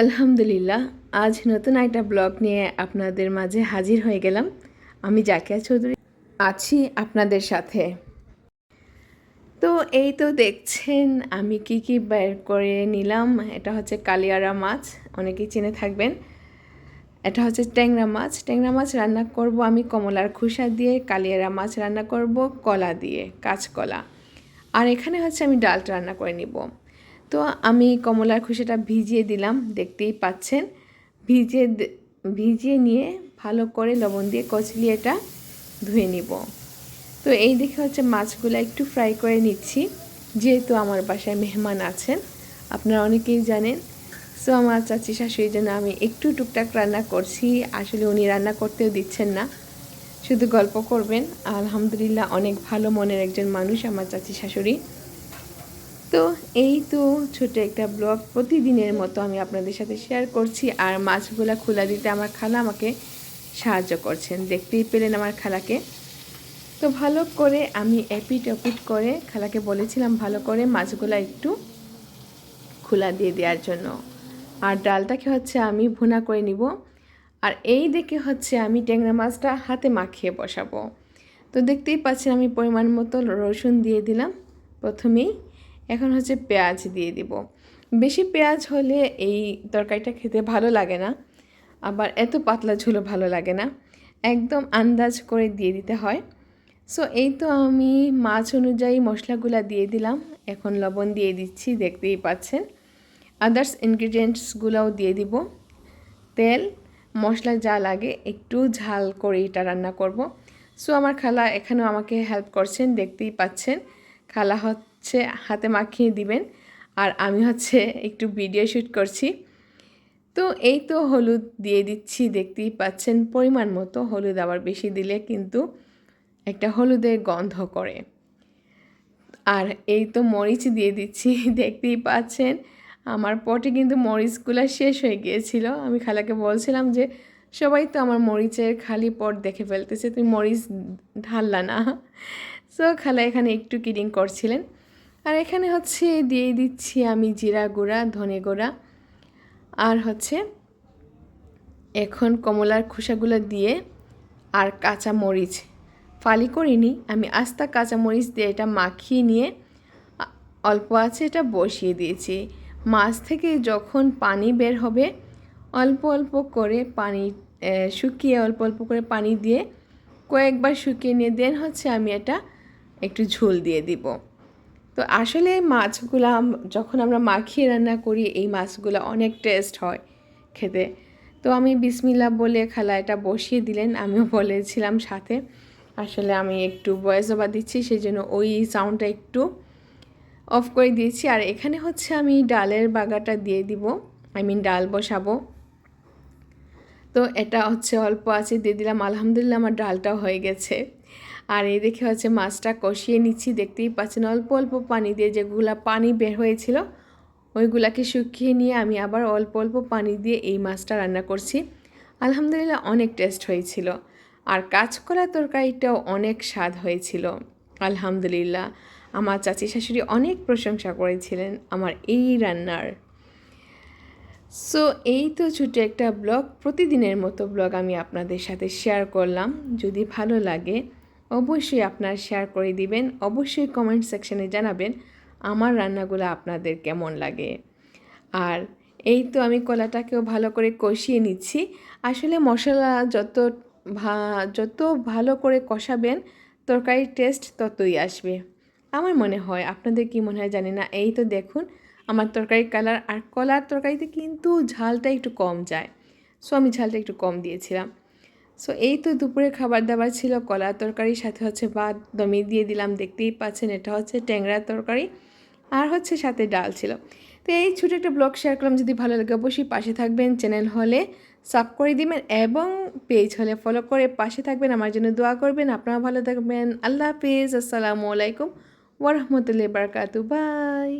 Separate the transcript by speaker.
Speaker 1: আলহামদুলিল্লাহ, আজ নতুন একটা ব্লগ নিয়ে আপনাদের মাঝে হাজির হয়ে গেলাম। আমি জাকিয়া চৌধুরী আছি আপনাদের সাথে। তো এই তো দেখছেন, আমি কি কি বের করে নিলাম। এটা হচ্ছে কালিয়ারা মাছ, অনেকেই চিনে থাকবেন। এটা হচ্ছে ট্যাংরা মাছ। ট্যাংরা মাছ রান্না করব আমি কমলার খোসা দিয়ে, কালিয়ারা মাছ রান্না করব কলা দিয়ে, কাঁচকলা। আর এখানে হচ্ছে আমি ডালটা রান্না করে নিব। তো আমি কমলার খুশিটা ভিজিয়ে দিলাম, দেখতেই পাচ্ছেন। ভিজিয়ে ভিজিয়ে নিয়ে ভালো করে লবণ দিয়ে কচলিয়ে এটা ধুয়ে নিব। তো এই দেখে হচ্ছে মাছগুলো একটু ফ্রাই করে নিচ্ছি, যেহেতু আমার বাসায় মেহমান আছেন, আপনারা অনেকেই জানেন। সো আমার চাচি শাশুড়ির জন্য আমি একটু টুকটাক রান্না করছি, আসলে উনি রান্না করতেও দিচ্ছেন না। শুধু গল্প করবেন, আলহামদুলিল্লাহ অনেক ভালো মনের একজন মানুষ আমার চাচি শাশুড়ি। তো এই তো ছোট একটা ব্লগ প্রতিদিনের মতো আমি আপনাদের সাথে শেয়ার করছি। আর মাছগুলা খোলা দিতে আমার খালা আমাকে সাহায্য করছেন। দেখতেই পেলেন আমার খালাকে। তো ভালো করে আমি এপিট ওপিট করে খালাকে বলেছিলাম ভালো করে মাছগুলা একটু খোলা দিয়ে দেওয়ার জন্য। আর ডালটাকে হচ্ছে আমি ভুনা করে নিব। আর এই দেখে হচ্ছে আমি ট্যাংরা মাছটা হাতে মাখিয়ে বসাবো। তো দেখতেই পাচ্ছেন আমি পরিমাণ মতো রসুন দিয়ে দিলাম। প্রথমেই এখন হচ্ছে পেঁয়াজ দিয়ে দিব। বেশি পেঁয়াজ হলে এই তরকারিটা খেতে ভালো লাগে না, আবার এত পাতলা ঝোলও ভালো লাগে না। একদম আন্দাজ করে দিয়ে দিতে হয়। সো এই তো আমি মাছ অনুযায়ী মশলাগুলা দিয়ে দিলাম। এখন লবণ দিয়ে দিচ্ছি, দেখতেই পাচ্ছেন। আদার্স ইনগ্রিডিয়েন্টসগুলোও দিয়ে দিব। তেল, মশলা যা লাগে একটু ঝাল করে এটা রান্না করব। সো আমার খালা এখানেও আমাকে হেল্প করছেন, দেখতেই পাচ্ছেন। খালা হচ্ছে হাতে মাখিয়ে দিবেন। আর আমি হচ্ছে একটু ভিডিও শ্যুট করছি। তো এই তো হলুদ দিয়ে দিচ্ছি, দেখতেই পাচ্ছেন পরিমাণ মতো হলুদ আবার বেশি দিলে কিন্তু একটা হলুদের গন্ধ করে। আর এই তো মরিচ দিয়ে দিচ্ছি, দেখতেই পাচ্ছেন আমার পটে কিন্তু মরিচগুলো শেষ হয়ে গিয়েছিল। আমি খালাকে বলছিলাম যে, সবাই তো আমার মরিচের খালি পট দেখে ফেলতেছে, তুমি মরিচ ঢাললা না। সো খালা এখানে একটু কিডিং করছিলেন। আর এখানে হচ্ছে দিয়ে দিচ্ছি আমি জিরা গুঁড়া, ধনে গুঁড়া। আর হচ্ছে এখন কমলার খোসাগুলো দিয়ে আর কাঁচা মরিচ। ফালি করিনি, আমি আস্তা কাঁচা মরিচ দিয়ে এটা মাখিয়ে নিয়ে অল্প আছে এটা বসিয়ে দিয়েছি। মাছ থেকে যখন পানি বের হবে, অল্প অল্প করে পানি শুকিয়ে অল্প অল্প করে পানি দিয়ে কয়েকবার শুকিয়ে নিয়ে দেন হচ্ছে আমি এটা একটু ঝোল দিয়ে দিব। তো আসলে মাছগুলো যখন আমরা মাখিয়ে রান্না করি, এই মাছগুলো অনেক টেস্ট হয় খেতে। তো আমি বিসমিল্লা বলে খালা এটা বসিয়ে দিলেন, আমিও বলেছিলাম সাথে। আসলে আমি একটু ভয়েস ওভার দিচ্ছি সেই জন্য ওই সাউন্ডটা একটু অফ করে দিয়েছি। আর এখানে হচ্ছে আমি ডালের বাগাটা দিয়ে দিব। আই মিন ডাল বসাবো। তো এটা হচ্ছে অল্প আছে, দিয়ে দিলাম। আলহামদুলিল্লাহ আমার ডালটাও হয়ে গেছে। আর এই দেখে হচ্ছে মাছটা কষিয়ে নিচ্ছি, দেখতেই পাচ্ছেন অল্প অল্প পানি দিয়ে যেগুলা পানি বের হয়েছিল, ওইগুলাকে শুকিয়ে নিয়ে আমি আবার অল্প অল্প পানি দিয়ে এই মাছটা রান্না করছি। আলহামদুলিল্লাহ অনেক টেস্ট হয়েছিল। আর কাঁচকলা তরকারিটাও অনেক স্বাদ হয়েছিল। আলহামদুলিল্লাহ। আমার চাচি শাশুড়ি অনেক প্রশংসা করেছিলেন আমার এই রান্নার। সো এই তো ছোটো একটা ব্লগ, প্রতিদিনের মতো ব্লগ আমি আপনাদের সাথে শেয়ার করলাম। যদি ভালো লাগে, অবশ্যই আপনার শেয়ার করে দিবেন। অবশ্যই কমেন্ট সেকশনে জানাবেন আমার রান্নাগুলো আপনাদের কেমন লাগে। আর এই তো আমি কলাটাকেও ভালো করে কষিয়ে নিচ্ছি। আসলে মশলা যত ভা, যত ভালো করে কষাবেন, তরকারির টেস্ট ততই আসবে। আমার মনে হয়, আপনাদের কি মনে হয় জানি না। এই তো দেখুন আমার তরকারির কালার আর কলার তরকারিতে কিন্তু ঝালটা একটু কম যায়। সো আমি ঝালটা একটু কম দিয়েছিলাম। সো এই তো দুপুরে খাবার দাবার ছিল, কলার তরকারির সাথে হচ্ছে ভাত দমিয়ে দিয়ে দিলাম, দেখতেই পাচ্ছেন এটা হচ্ছে ট্যাংরার তরকারি আর হচ্ছে সাথে ডাল ছিল। তো এই ছোটো একটা ব্লগ শেয়ার করলাম, যদি ভালো লাগে অবশ্যই পাশে থাকবেন চ্যানেল হলে সাব করে দিবেন এবং পেজ হলে ফলো করে পাশে থাকবেন, আমার জন্য দোয়া করবেন। আপনারা ভালো থাকবেন, আল্লাহ হাফিজ, আসসালামু আলাইকুম ওরহমতুল্লাহ বারকাতু বাই